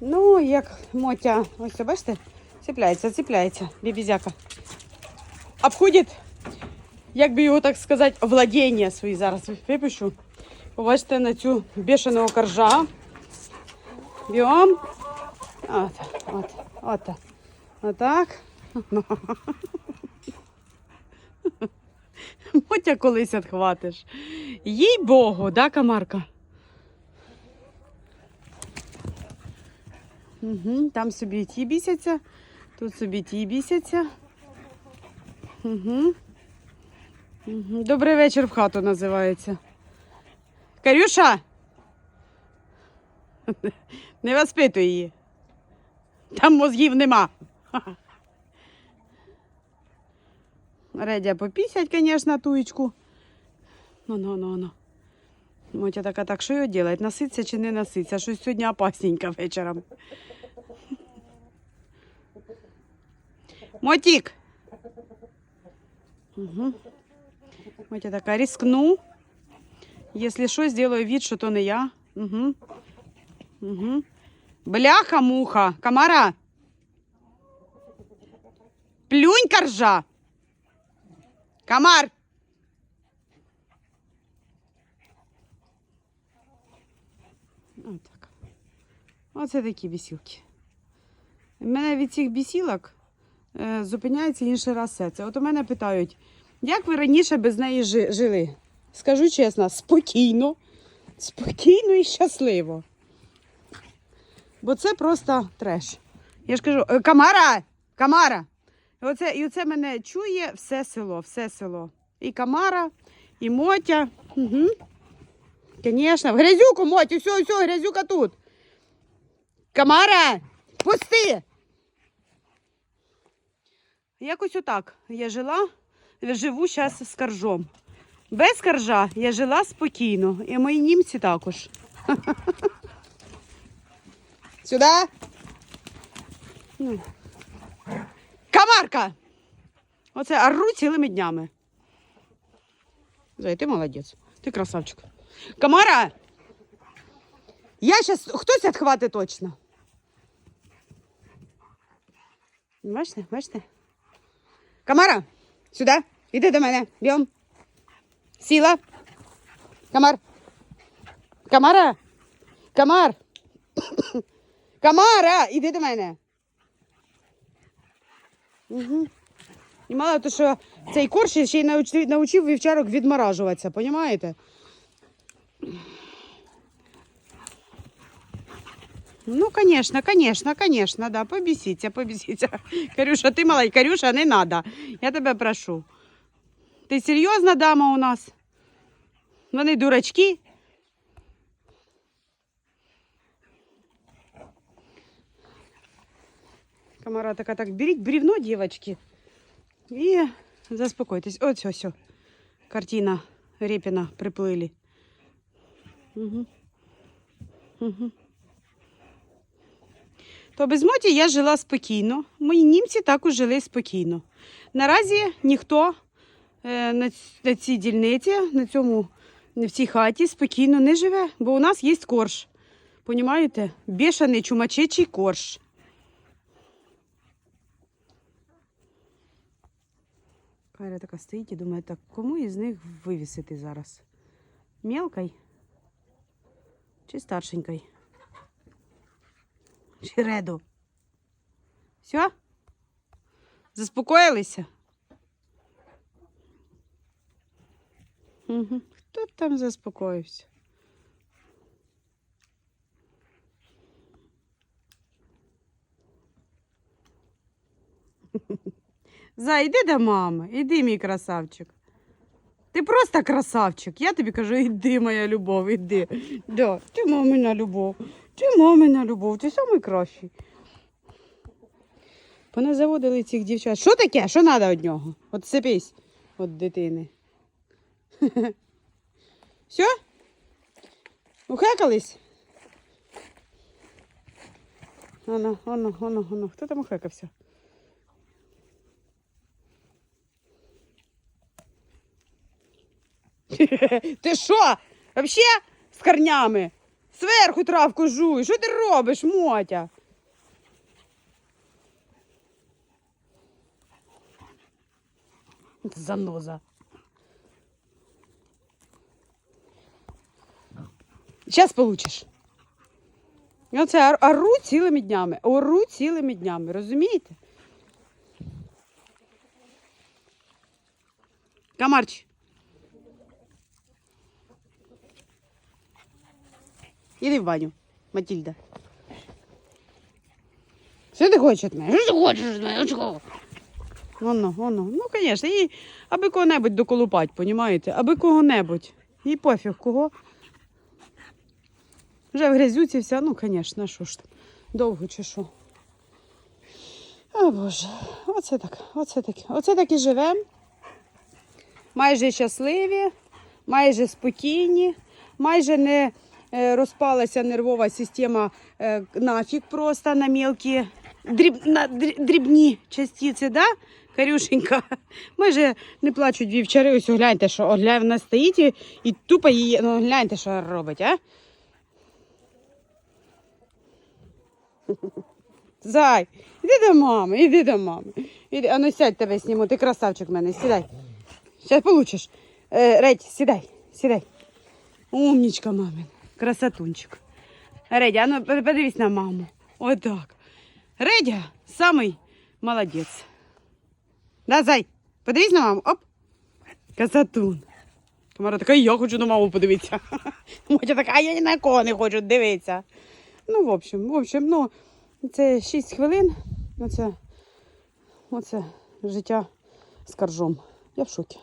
Ну, як Мотя, ось це бачите, цепляється, цепляється, бібізяка. Обходить, як би його так сказати, владіння свої зараз випишу. Побачите на цю бешеного коржа. Бігом. От, от, от. Отак. Мотя колись відхватиш. Їй Богу, да, Камарка? Угу, там собі ті бісяться, тут собі ті бісяться. Угу. Угу. Добрий вечір в хату називається. Карюша! Не воспитуй її. Там мозгів нема. Редя попісять, звісно, туєчку. Ну, ну, ну, ну. Мотя така, так, що його делать? Наситься чи не наситься? Щось сьогодні опасненько вечором. Мотик. Угу. Мотя така, рискну. Если що, сделаю вид, що то не я. Угу. Угу. Бляха-муха. Камара. Плюнь, коржа. Комар. Оце такі бісілки. У мене від цих бісілок е, зупиняється інший раз серце. От у мене питають, як ви раніше без неї жи- жили? Скажу чесно, спокійно, спокійно і щасливо. Бо це просто треш. Я ж кажу, «Е, Камара! Камара! І оце, і оце мене чує все село, все село. І Камара, і Мотя. Угу. Звісно, грязюку, Мотю, все, все, грязюка тут. Камара, пусти! Якось отак я жила, живу зараз з коржом. Без коржа я жила спокійно. І мої німці також. Сюди. Ну. Камарка! Оце ору цілими днями. Зай, ти молодець. Ти красавчик. Камара! Я зараз хтось відхватить точно. Бачите, бачите? Камара, сюди, іди до мене. Бігом. Сіла. Камар. Камара. Камар. Камара, іди до мене. Угу. І мало того, що цей корж ще й научив вівчарок відморажуватися, понімаєте? Ну, конечно, конечно, конечно, да, побесіться, побесіться. Карюша, ти малий, Карюша, не надо. Я тебе прошу. Ти серйозна дама у нас? Вони дурачки. Камара така, так, беріть бревно, дівчатки, і заспокойтесь. Ось ось, ось. Картина Репіна приплили. Угу. Угу. То без моті я жила спокійно. Мої німці також жили спокійно. Наразі ніхто е, на, цій дільниці, на цьому, в цій хаті спокійно не живе, бо у нас є корж. Понімаєте? Бешений чумачечий корж. Кайра така стоїть і думає, так кому із них вивісити зараз? Мелкой чи старшенькой? Чи реду? Все? Заспокоїлися? Угу. Хто там заспокоївся? Зай, іди до мами, іди, мій красавчик. Ти просто красавчик. Я тобі кажу, іди, моя любов, іди. Да, ти мамина любов. Ти мамина любов, ти найкращий. Поназаводили цих дівчат. Що таке? Що треба від нього? От сипись від дитини. Все? Ухекались? Оно, оно, оно, оно. Хто там ухекався? Ти що? Вообще з корнями? Зверху травку жуй. Що ти робиш, Мотя? Заноза. Зараз получиш. Оце ор- ору цілими днями. Ору цілими днями, розумієте? Камарч. Іди в баню, Матільда. Що ти хочеш від мене? Що ти хочеш від мене? Чого? Воно, воно. Ну, звісно, і аби кого-небудь доколупать, понімаєте? Аби кого-небудь. І пофіг кого. Вже в грязюці вся, ну, звісно, що ж. Довго чи що. О Боже, оце так, оце таке. Оце так і живемо. Майже щасливі, майже спокійні, майже не розпалася нервова система е, нафіг просто на мілкі дріб, на дрібні частиці, да? Карюшенька. Майже не плачуть вівчари. Ось гляньте, що от глянь, вона стоїть і, і тупо її. Ну гляньте, що робить, а? Зай, іди до мами, іди до мами. Іди, а ну сядь тебе зніму, ти красавчик в мене, сідай. Зараз получиш. Е, Редь, сідай, сідай. Умнічка, мамин, красотунчик. Редя, ну подивись на маму. Отак. Редя самий молодець. Да, зай, подивись на маму. Оп. Красотун. Тамара така, я хочу на маму подивитися. Мотя така, а я ні на кого не хочу дивитися. Ну, в общем, в общем, ну, це 6 хвилин. Оце, оце життя з коржом. Я в шокі.